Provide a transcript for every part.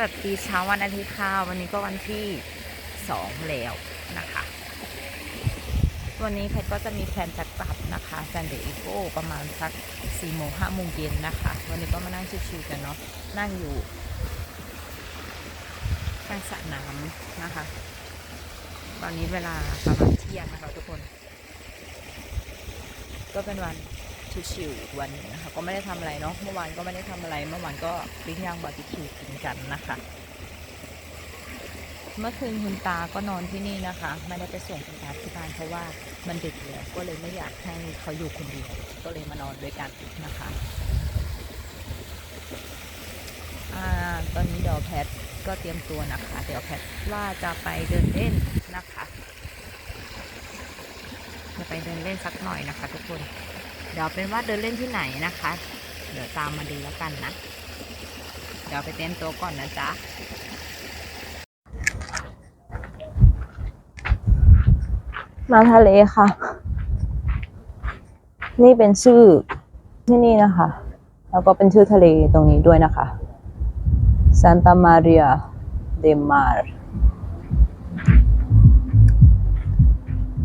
วัสดีเช้าวันอาทิตย์ค่ะ วันนี้ก็วันที่สองแล้วนะคะ วันนี้แพทก็จะมีแพลนจะกลับนะคะแซนเดอีโกประมาณสักสี่โมงห้าโมงเย็นนะคะ วันนี้ก็มานั่งชิวๆกันเนาะ นั่งอยู่ข้างสระน้ำนะคะ ตอนนี้เวลาประมาณเที่ยงนะคะทุกคน ก็เป็นวัน ชิวๆอีกวันนึงนะคะก็ไม่ได้ทำอะไรเนาะเมื่อวานก็ไม่ได้ทำอะไร เมื่อวานก็ปิ้งย่างบาร์บีคิวกินกันนะคะ เมื่อคืนคุณตาก็นอนที่นี่นะคะไม่ได้ไปส่งคุณตาที่บ้านเพราะว่ามันดึกแล้วก็เลยไม่อยากให้เขาอยู่คนเดียวก็เลยมานอนด้วยกันนะคะอ่าตอนนี้เดี๋ยวแพทก็เตรียมตัวนะคะ เดี๋ยวแพทว่าจะไปเดินเล่นนะคะจะไปเดินเล่นสักหน่อยนะคะทุกคน เดี๋ยวเป็นว่าเดินเล่นที่ไหนนะคะ เดี๋ยวตามมาดูแล้วกันนะ เดี๋ยวไปเตรียมตัวก่อนนะจ๊ะมาทะเลค่ะ นี่เป็นชื่อที่นี่นะคะ แล้วก็เป็นชื่อทะเลตรงนี้ด้วยนะคะซานตามาเรียเดมาร์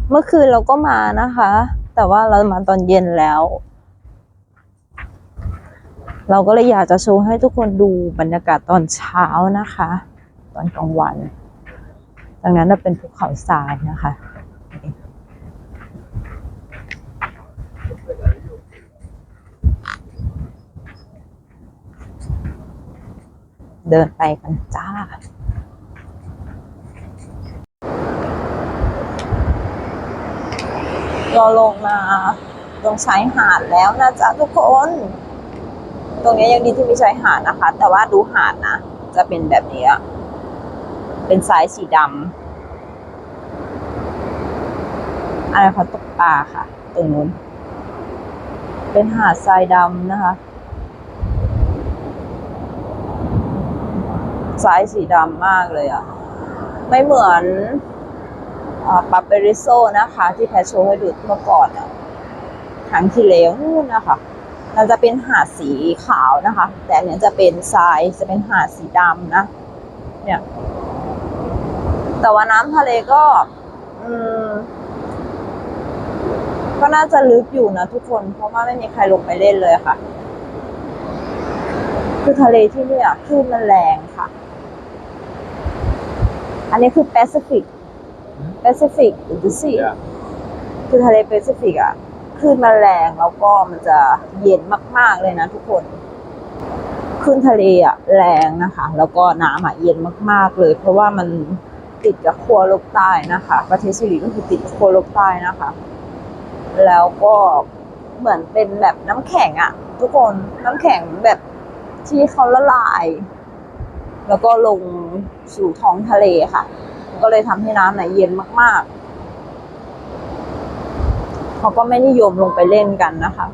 เมื่อคืนเราก็มานะคะ แต่ว่าเรามาตอนเย็นแล้ว เราก็เลยอยากจะโชว์ให้ทุกคนดูบรรยากาศตอนเช้านะคะ ตอนกลางวัน ดังนั้นน่ะเป็นภูเขาทรายนะคะเดินไปกันจ้า เราลงมาตรงชายหาดแล้วนะจ๊ะทุกคน ตรงนี้ยังดีที่มีชายหาดนะคะ แต่ว่าดูหาดนะ จะเป็นแบบนี้ เป็นทรายสีดำอะไรเขาตกปลาค่ะ ตรงนู้น เป็นหาดทรายดำนะคะทรายสีดำมากเลยอะไม่เหมือน ปาเปริโซนะคะ ที่แพทโชว์ให้ดูเมื่อก่อนอะครั้งที่แล้วนู่นนะคะมันจะเป็นหาดสีขาวนะคะ แต่เนี้ยจะเป็นทรายจะเป็นหาดสีดำนะ เนี่ย แต่ว่าน้ำทะเลก็ อืมก็น่าจะลึกอยู่นะทุกคน เพราะว่าไม่มีใครลงไปเล่นเลยค่ะ คือทะเลที่เนี่ยคลื่นมันแรงค่ะ อันนี้คือแปซิฟิก แปซิฟิกหรือซี Yeah. คือทะเลแปซิฟิกอะคลื่นมันแรงแล้วก็มันจะเย็นมาก ๆ เลยนะทุกคนคลื่นทะเลอะแรงนะคะ แล้วก็น้ำอะเย็นมาก ๆ เลย เพราะว่ามันติดกับขั้วโลกใต้นะคะ ประเทศชิลีก็คือติดกับขั้วโลกใต้นะคะ แล้วก็เหมือนเป็นแบบน้ำแข็งอะทุกคนน้ำแข็งแบบที่เขาละลาย แล้วก็ลงสู่ท้องทะเลค่ะ ก็เลยทำให้น้ำเนี่ยเย็นมากๆ เขาก็ไม่นิยมลงไปเล่นกันนะคะ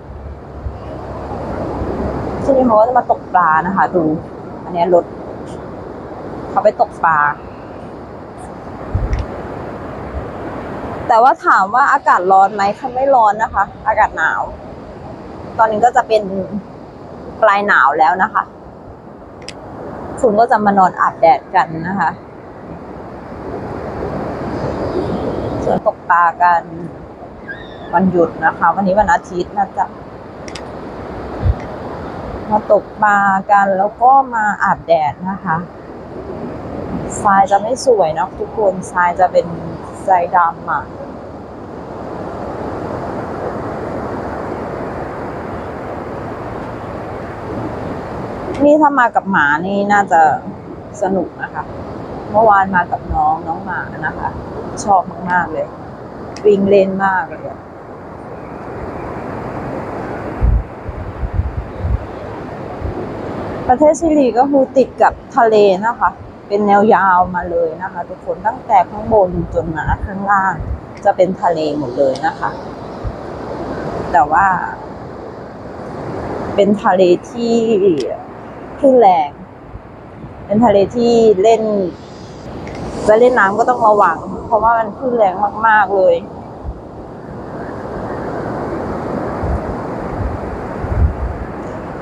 ที่นี่เขาก็จะมาตกปลานะคะ ดู อันนี้รถเขาไปตกปลา แต่ว่าถามว่าอากาศร้อนไหมเขาไม่ร้อนนะคะ อากาศหนาว ตอนนี้ก็จะเป็นปลายหนาวแล้วนะคะคุณก็จะมานอนอาบแดดกันนะคะ สวนตกปลากันวันหยุดนะคะ วันนี้วันอาทิตย์นะจ๊ะมาตกปลากันแล้วก็มาอาบแดดนะคะทรายจะไม่สวยนะทุกคนทรายจะเป็นทรายดำอะนี่ถ้ามากับหมานี่น่าจะสนุกนะคะ เมื่อวานมากับน้องน้องหมานะคะ ชอบมาก ๆ เลย วิ่งเล่นมากเลยประเทศชิลีก็คือติดกับทะเลนะคะ เป็นแนวยาวมาเลยนะคะ ทุกคนตั้งแต่ข้างบนจนมาข้างล่าง จะเป็นทะเลหมดเลยนะคะ แต่ว่า เป็นทะเลที่คลื่นแรง เป็นทะเลที่เล่น จะเล่นน้ำก็ต้องระวัง ราะว่ามันขึ้นแรงมาก ๆ เลย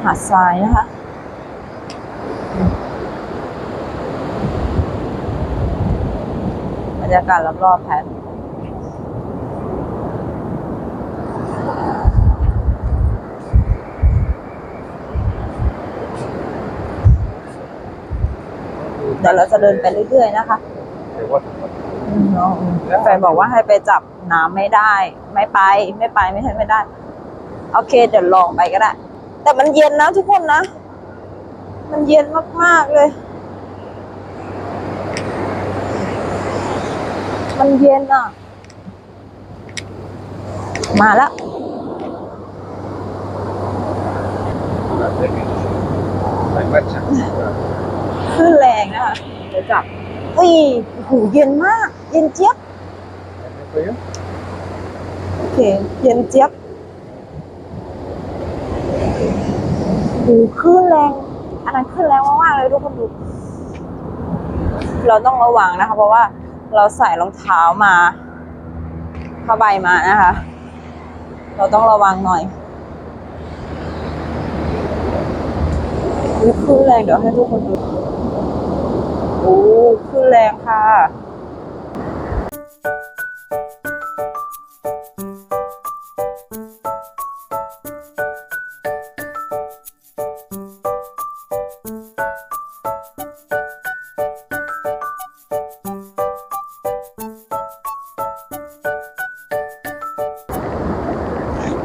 หาดทรายนะคะบรรยากาศรอบๆแพทเดี๋ยวเราจะเดินไปเรื่อยๆนะคะ แฟนบอกว่าให้ไปจับน้ำไม่ได้ ไม่ไปไม่ไปไม่ใช่ไม่ได้ โอเคเดี๋ยวลองไปก็ได้ แต่มันเย็นนะทุกคนนะ มันเย็นมากๆเลย มันเย็นอะ มาแล้ว Like matcha. คลื่นแรงนะคะเดี๋ยวจับอุ้ยโอ้โหเย็นมาก เย็นเจี๊ยบ For you? โอเค เย็นเจี๊ยบโอ้โหคลื่นแรง อันนั้นคลื่นแรงมากๆเลยทุกคนดู เราต้องระวังนะคะ เพราะว่าเราใส่รองเท้ามาผ้าใบมานะคะ เราต้องระวังหน่อยอุ๊ยคลื่นแรงเดี๋ยวให้ทุกคนดู โอ้คลื่นแรงค่ะ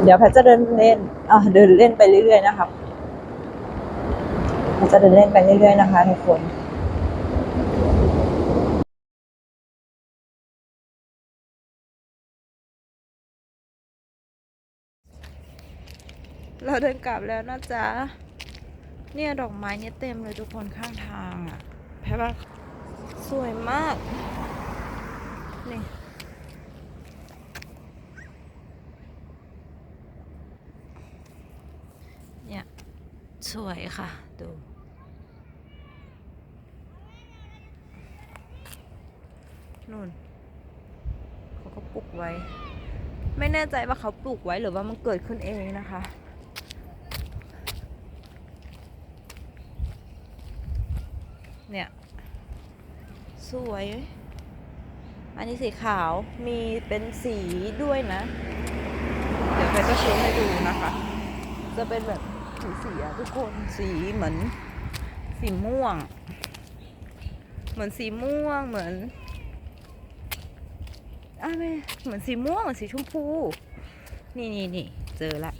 เดี๋ยวแพทจะเดินเล่นเดินเล่นไปเรื่อยๆนะครับแพทจะเดินเล่นไปเรื่อยๆนะคะทุกคนเราเดินกลับแล้วนะจ๊ะ เนี่ยดอกไม้เนี่ยเต็มเลยทุกคนข้างทางอะแพทว่าสวยมาก นี่ เนี่ย สวยค่ะ ดู นู่น เขาก็ปลูกไว้ ไม่แน่ใจว่าเขาปลูกไว้หรือว่ามันเกิดขึ้นเองนะคะเนี่ย สวย อันนี้สีขาวมีเป็นสีด้วยนะ เดี๋ยวไปก็โชว์ให้ดูนะคะ จะเป็นแบบ สีสีอะทุกคนสีเหมือนสีม่วง เหมือนสีม่วงเหมือนอ่าไม่เหมือนสีม่วงเหมือนสีชมพู นี่นี่นี่เจอละ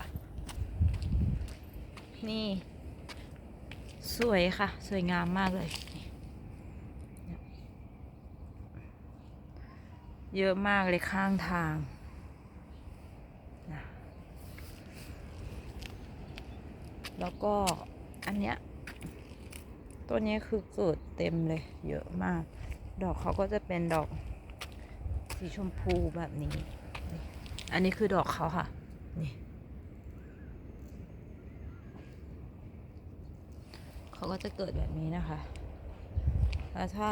นี่ สวยค่ะ สวยงามมากเลย เยอะมากเลยข้างทางนะ แล้วก็อันเนี้ยตัวเนี้ยคือเกิดเต็มเลย เยอะมาก ดอกเขาก็จะเป็นดอกสีชมพูแบบนี้ อันนี้คือดอกเขาค่ะ นี่เขาก็จะเกิดแบบนี้นะคะ แล้วถ้า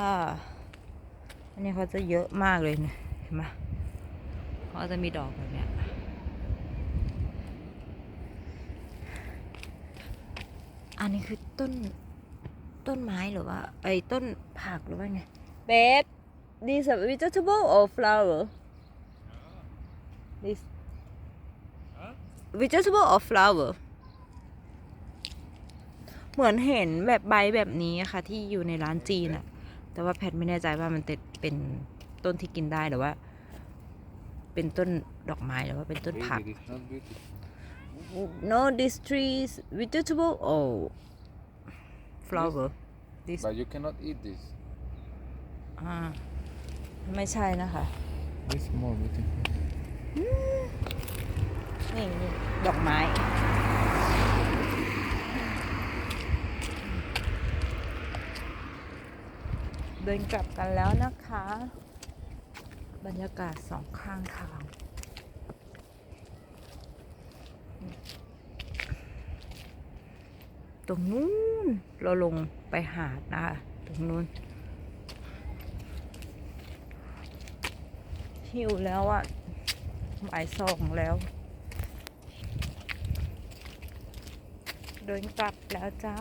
อันนี้เขาจะเยอะมากเลยเนี่ย เห็นไหมเขาจะมีดอกแบบเนี้ย อั นนี้คือต้นต้นไม้หรือว่าไอ้ต้นผักหรือว่าไงเบส this a vegetable or flower this vegetable or flower เหมือนเห็นแบบใบแบบนี้อะค่ะ ที่อยู่ในร้านจีนอะแต่ว่าแพทไม่แน่ใจว่ามันเป็นต้นที่กินได้หรือว่า เป็นต้นดอกไม้หรือว่าเป็นต้นผัก no this tree is vegetable or flower this But you cannot eat this. อ่าไม่ใช่นะคะ This is more beautiful. นี่นี่ดอกไม้ เดินกลับกันแล้วนะคะ บรรยากาศสองข้างทาง ตรงนู้นเราลงไปหาดนะคะตรงนู้นหิวแล้วอะ่ะบ่ายสองแล้ว เดินกลับแล้วจ้า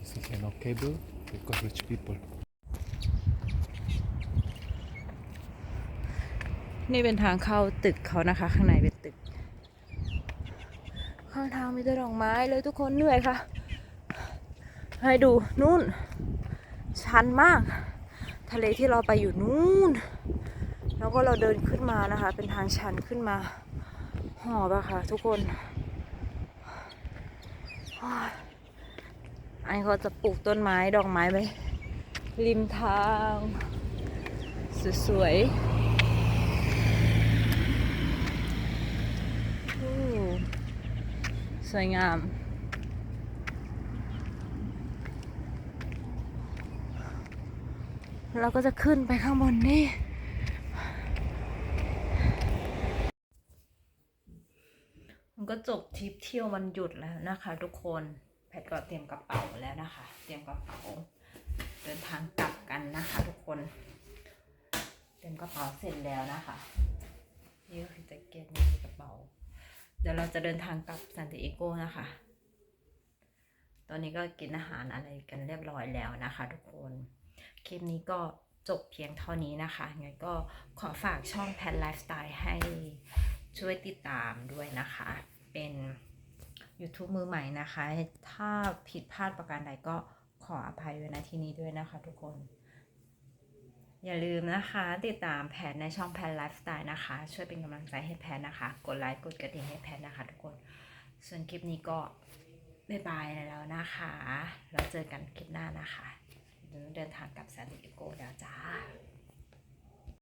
This is no cable because rich people. นี่เป็นทางเข้าตึกเขานะคะ ข้างในเป็นตึก ข้างทางมีแต่ดอกไม้เลยทุกคนเหนื่อยค่ะ ให้ดูนู่น ชันมาก ทะเลที่เราไปอยู่นู่น แล้วก็เราเดินขึ้นมานะคะ เป็นทางชันขึ้นมาหอบอะค่ะ ทุกคนอันนี้เขาจะปลูกต้นไม้ดอกไม้ไว้ริมทาง สวยๆอู้ สวยงาม เราก็จะขึ้นไปข้างบนนี่มันก็จบทริปเที่ยววันหยุดแล้วนะคะ ทุกคนแพทก็เตรียมกระเป๋าแล้วนะคะ เตรียมกระเป๋า เดินทางกลับกันนะคะ ทุกคน เตรียมกระเป๋าเสร็จแล้วนะคะนี่ก็คือแจ็คเก็ตนี่กระเป๋า เดี๋ยวเราจะเดินทางกลับซานติเอโกนะคะ ตอนนี้ก็กินอาหารอะไรกันเรียบร้อยแล้วนะคะ ทุกคน คลิปนี้ก็จบเพียงเท่านี้นะคะ งั้นก็ขอฝากช่องแพนไลฟ์สไตล์ให้ช่วยติดตามด้วยนะคะ เป็น YouTube มือใหม่นะคะ ถ้าผิดพลาดประการใดก็ขออภัยไว้ณที่นี้ด้วยนะคะทุกคน อย่าลืมนะคะ ติดตามแพนในช่องแพนไลฟ์สไตล์นะคะ ช่วยเป็นกำลังใจให้แพนนะคะ กดไลค์กดกระดิ่งให้แพนนะคะทุกคน ส่วนคลิปนี้ก็บ๊ายบายแล้วนะคะแล้วเจอกันคลิปหน้านะคะ เดินทางกลับซาติโกแล้วจ้า